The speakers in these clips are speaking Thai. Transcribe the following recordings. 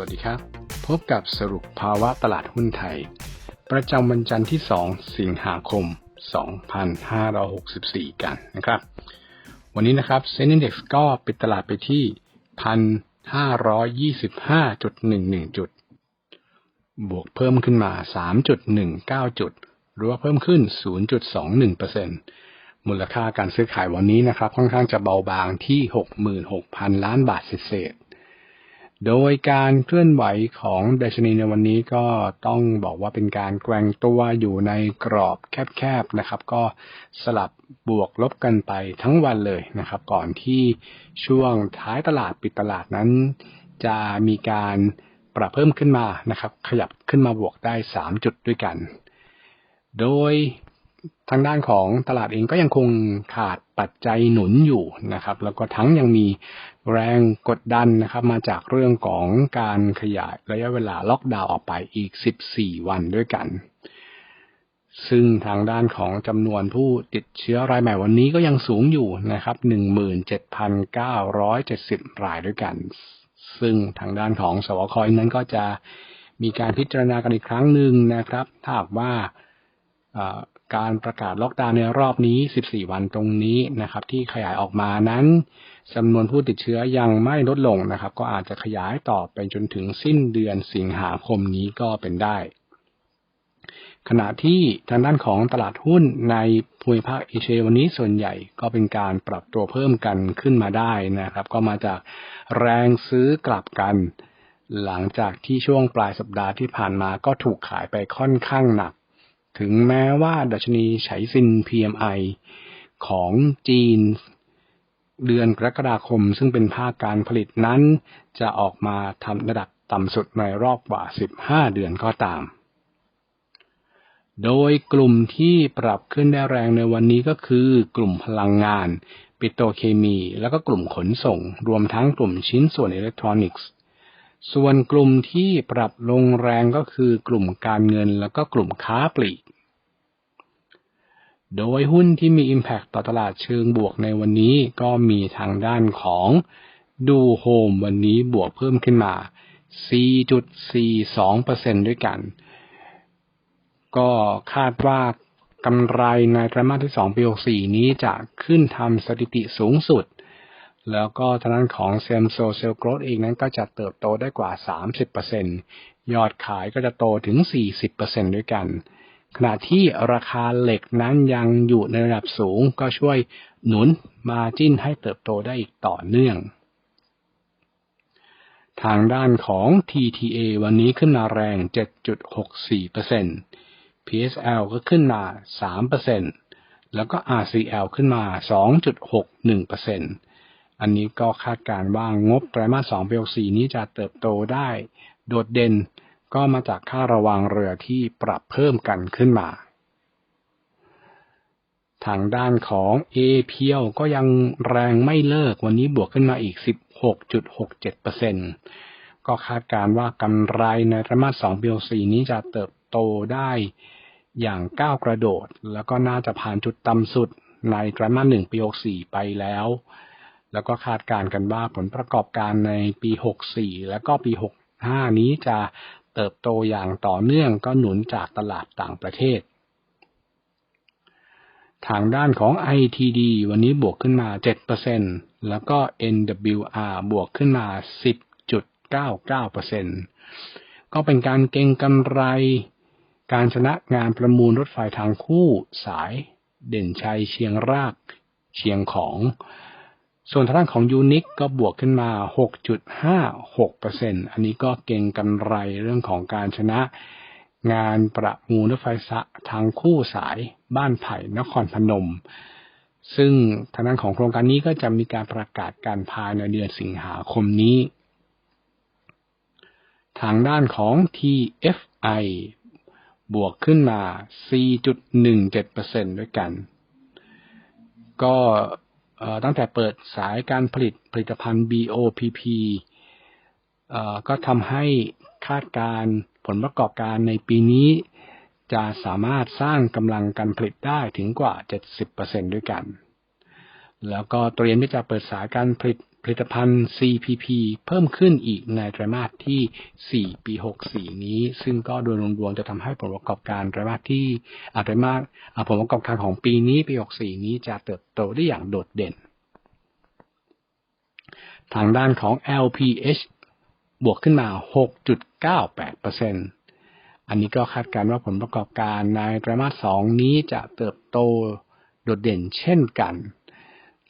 วัสดีครับ พบกับสรุปภาวะตลาดหุ้นไทย ประจำวันจันทร์ที่ 2 สิงหาคม 2564 กันนะครับ วันนี้นะครับเซ็นดี x ก็ปิดตลาดไปที่ 1,525.11 จุด บวกเพิ่มขึ้นมา 3.19 จุด หรือว่าเพิ่มขึ้น 0.21%มูลค่าการซื้อขายวันนี้นะครับ ค่อนข้างจะเบาบางที่ 66,000 ล้านบาทเศษ โดยการเคลื่อนไหวของดัชนีในวันนี้ก็ต้องบอกว่าเป็นการแกว่งตัวอยู่ในกรอบแคบๆนะครับ ก็สลับบวกลบกันไปทั้งวันเลยนะครับ ก่อนที่ช่วงท้ายตลาดปิดตลาดนั้น จะมีการปรับเพิ่มขึ้นมานะครับ ขยับขึ้นมาบวกได้ 3 จุดด้วยกัน โดย ทางด้านของตลาดเองก็ยังคงขาดปัจจัยหนุนอยู่นะครับ แล้วก็ทั้งยังมีแรงกดดันนะครับ มาจากเรื่องของการขยายระยะเวลาล็อกดาวน์ออกไปอีก 14 วันด้วยกัน ซึ่งทางด้านของจำนวนผู้ติดเชื้อรายใหม่วันนี้ก็ยังสูงอยู่นะครับ 17,970 รายด้วยกัน ซึ่งทางด้านของสวคอยนั้นก็จะมีการพิจารณากันอีกครั้งหนึ่งนะครับ ถ้าหากว่า การประกาศล็อกดาวน์ในรอบนี้ 14 วันตรงนี้นะครับ ที่ขยายออกมานั้นจำนวนผู้ติดเชื้อยังไม่ลดลงนะครับ ก็อาจจะขยายต่อไปจนถึงสิ้นเดือนสิงหาคมนี้ก็เป็นได้ ขณะที่ทางด้านของตลาดหุ้นในภูมิภาคเอเชียวันนี้ส่วนใหญ่ก็เป็นการปรับตัวเพิ่มกันขึ้นมาได้นะครับ ก็มาจากแรงซื้อกลับกัน หลังจากที่ช่วงปลายสัปดาห์ที่ผ่านมาก็ถูกขายไปค่อนข้างหนัก ถึงแม้ว่าดัชนีไฉซิน PMI ของจีนเดือนกรกฎาคม ซึ่งเป็นภาคการผลิตนั้น จะออกมาทำระดับต่ำสุดในรอบกว่า 15 เดือนก็ตาม โดยกลุ่มที่ปรับขึ้นได้แรงในวันนี้ก็คือกลุ่มพลังงาน ปิโตเคมี แล้วก็กลุ่มขนส่ง รวมทั้งกลุ่มชิ้นส่วนอิเล็กทรอนิกส์ ส่วนกลุ่มที่ปรับลงแรงก็คือกลุ่มการเงินแล้วก็กลุ่มค้าปลีก โดยหุ้นที่มี Impact ต่อตลาดเชิงบวกในวันนี้ก็มีทางด้านของดูโฮมวันนี้บวกเพิ่มขึ้นมา 4.42%ด้วยกัน ก็คาดว่ากำไรในไตรมาสที่ 2 ปี 64 นี้จะขึ้นทำสถิติสูงสุด แล้วก็ทางด้านของเซมโซเซลโกรดเองนั้นก็จะเติบโตได้กว่า 30%ยอดขายก็จะโตถึง 40%ด้วยกัน ขณะที่ราคาเหล็กนั้นยังอยู่ในระดับสูงก็ช่วยหนุนมาจิ้นให้เติบโตได้อีกต่อเนื่อง ทางด้านของ TTA วันนี้ขึ้นมาแรง 7.64% PSL ก็ขึ้นมา 3%แล้วก็ RCL ขึ้นมา 2.61% อันนี้ก็คาดการว่างบไตรมาส2ปี64นี้จะเติบโตได้โดดเด่นก็มาจากค่าระวังเรือที่ปรับเพิ่มกันขึ้นมา ทางด้านของ a p l ก็ยังแรงไม่เลิกวันนี้บวกขึ้นมาอีก 16.67%ก็คาดการว่ากำไรในไตรมาส2ปี64นี้จะเติบโตได้อย่างก้าวกระโดด แล้วก็น่าจะผ่านจุดต่ำสุดในไตรมาส1ปี64ไปแล้ว แล้วก็คาดการกันว่าผลประกอบการในปี 64 และก็ปี 65 นี้จะเติบโตอย่างต่อเนื่องก็หนุนจากตลาดต่างประเทศ ทางด้านของ ITD วันนี้บวกขึ้นมา 7%แล้วก็ NWR บวกขึ้นมา 10.99%ก็เป็นการเก็งกำไร การชนะงานประมูลรถไฟทางคู่สายเด่นชัยเชียงรากเชียงของ ส่วนทางด้านของยูนิคก็บวกขึ้นมา 6.56%อันนี้ก็เก่งกำไรเรื่องของการชนะงานประมูลรถไฟสะทางคู่สายบ้านไผ่นครพนม ซึ่งทางด้านของโครงการนี้ก็จะมีการประกาศการภายในเดือนสิงหาคมนี้ ทางด้านของ TFI บวกขึ้นมา 4.17%ด้วยกัน ก็ ตั้งแต่เปิดสายการผลิตผลิตภัณฑ์ BOPP ก็ทำให้คาดการผลประกอบการในปีนี้ จะสามารถสร้างกำลังการผลิตได้ถึงกว่า 70%ด้วยกัน แล้วก็เตรียมที่จะเปิดสายการผลิต ผลิตภัณฑ์ CPP เพิ่มขึ้นอีกในไตรมาสที่ 4 ปี 64 นี้ ซึ่งก็โดยรวมๆจะทำให้ผลประกอบการไตรมาสที่อไตรมาสผลประกอบการของปีนี้ปี 64 นี้จะเติบโตได้อย่างโดดเด่น ทางด้านของ LPH บวกขึ้นมา 6.98%อันนี้ก็คาดการณ์ว่าผลประกอบการในไตรมาส 2 นี้จะเติบโตโดดเด่นเช่นกัน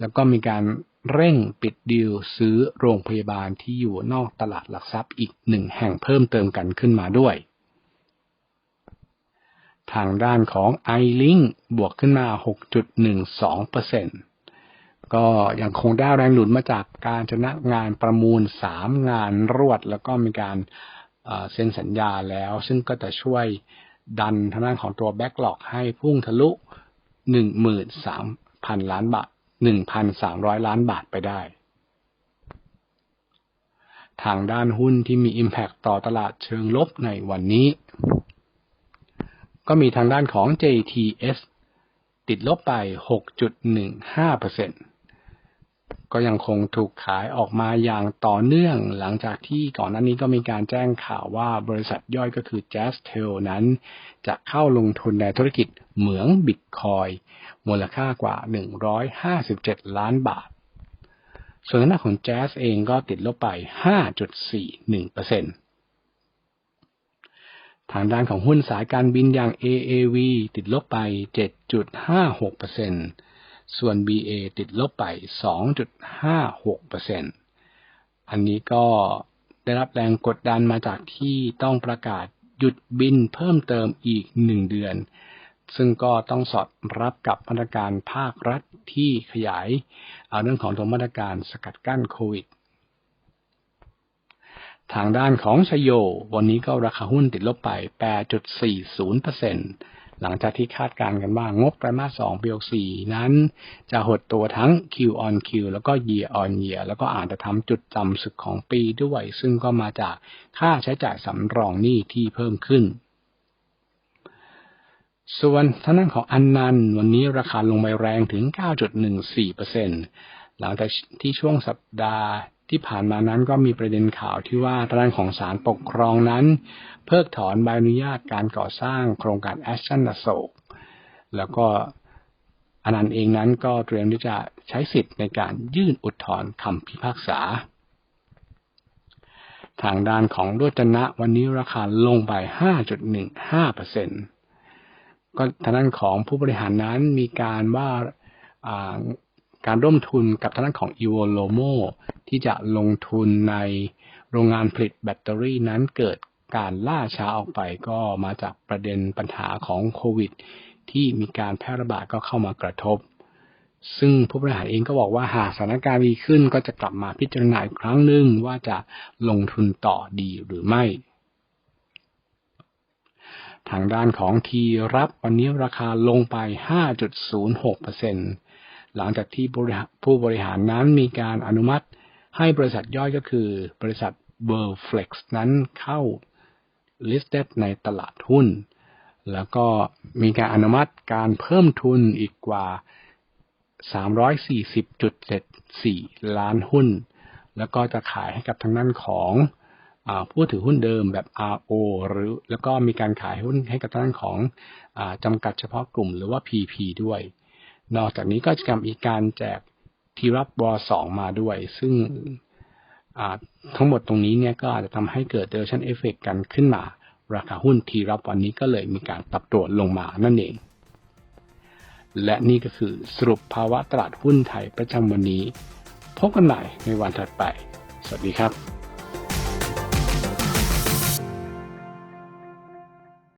แล้วก็มีการ เร่งปิดดีลซื้อโรงพยาบาลที่อยู่นอกตลาดหลักทรัพย์อีกหนึ่งแห่งเพิ่มเติมกันขึ้นมาด้วย ทางด้านของ iLink บวกขึ้นมา 6.12%ก็ยังคงได้แรงหนุนมาจากการชนะงานประมูล 3 งานรวด แล้วก็มีการเซ็นสัญญาแล้ว ซึ่งก็จะช่วยดันทางด้านของตัวแบ็กหลอกให้พุ่งทะลุ 13,000 ล้านบาท 1,300ล้านบาทไปได้ ทางด้านหุ้นที่มี Impact ต่อตลาดเชิงลบในวันนี้ ก็มีทางด้านของ JTS ติดลบไป 6.15%ก็ยังคงถูกขายออกมาอย่างต่อเนื่องหลังจากที่ก่อนหน้านี้ก็มีการแจ้งข่าวว่าบริษัทย่อยก็คือ Jazz t e l นั้น จะเข้าลงทุนในธุรกิจเหมืองบิตคอย มูลค่ากว่า 157 ล้านบาท ส่วนทางด้าของ Jazz เองก็ติดลบไป 5.41%ทางด้านของหุ้นสายการบินอย่าง AAV ติดลบไป 7.56%ส่วน BA ติดลบไป 2.56%อันนี้ก็ได้รับแรงกดดันมาจากที่ต้องประกาศหยุดบินเพิ่มเติมอีกหนึ่งเดือน ซึ่งก็ต้องสอดรับกับมาตรการภาครัฐที่ขยายเาเรื่องของตัวมาตรการสกัดกั้นโควิด ทางด้านของชโย วันนี้ก็ราคาหุ้นติดลบไป 8.40%หลังจากที่คาดการณ์กันว่างบไตรมาส2ปี64นั้นจะหดตัวทั้ง Q on Q แล้วก็ Year on Year แล้วก็อาจจะทำจุดจำสึกของปีด้วย ซึ่งก็มาจากค่าใช้จ่ายสำรองหนี้ที่เพิ่มขึ้น ส่วนทางด้านของอันนันวันนี้ราคาลงไปแรงถึง 9.14%หลังจากที่ช่วงสัปดาห์ที่ผ่านมานั้นก็มีประเด็นข่าวที่ว่าทางด้านของศาลปกครองนั้น เพิกถอนใบอนุญาตการก่อสร้างโครงการแอชชันอโศก แล้วก็อนันต์เองนั้นก็เตรียมที่จะใช้สิทธิ์ในการยื่นอุทธรณ์คำพิพากษา ทางด้านของโรจนะวันนี้ราคาลงไป 5.15% ก็ทางด้านของผู้บริหารนั้นมีการว่าการร่วมทุนกับทางด้านของ e v o l o m o ที่จะลงทุนในโรงงานผลิตแบตเตอรี่นั้นเกิดการล่าช้าออกไปก็มาจากประเด็นปัญหาของโควิด ที่มีการแพร่ระบาดก็เข้ามากระทบ ซึ่งผู้บริหารเองก็บอกว่าหากสถานการณ์ดีขึ้นก็จะกลับมาพิจารณาอีกครั้งหนึ่งว่าจะลงทุนต่อดีหรือไม่ ทางด้านของทีรับวันนี้ราคาลงไป 5.06%หลังจากที่ผู้บริหารนั้นมีการอนุมัติให้บริษัทย่อยก็คือบริษัท w o r l d f l e x นั้นเข้า listed ในตลาดหุ้น แล้วก็มีการอนุมัติการเพิ่มทุนอีกกว่า 340.74 ล้านหุ้น แล้วก็จะขายให้กับทางด้านของ ผู้ถือหุ้นเดิมแบบ RO หรือแล้วก็มีการขายหุ้นให้กับทางด้านของอจำกัดเฉพาะกลุ่มหรือว่า PP ด้วย นอกจากนี้ก็จะมีการแจกทีรับบอสองมาด้วย ซึ่งทั้งหมดตรงนี้เนี่ยก็อาจจะทำให้เกิดเดลชันเอฟเฟกกันขึ้นมา ราคาหุ้นทีรับวันนี้ก็เลยมีการปรับตัวลงมานั่นเอง และนี่ก็คือสรุปภาวะตลาดหุ้นไทยประจำวันนี้ พบกันใหม่ในวันถัดไป สวัสดีครับ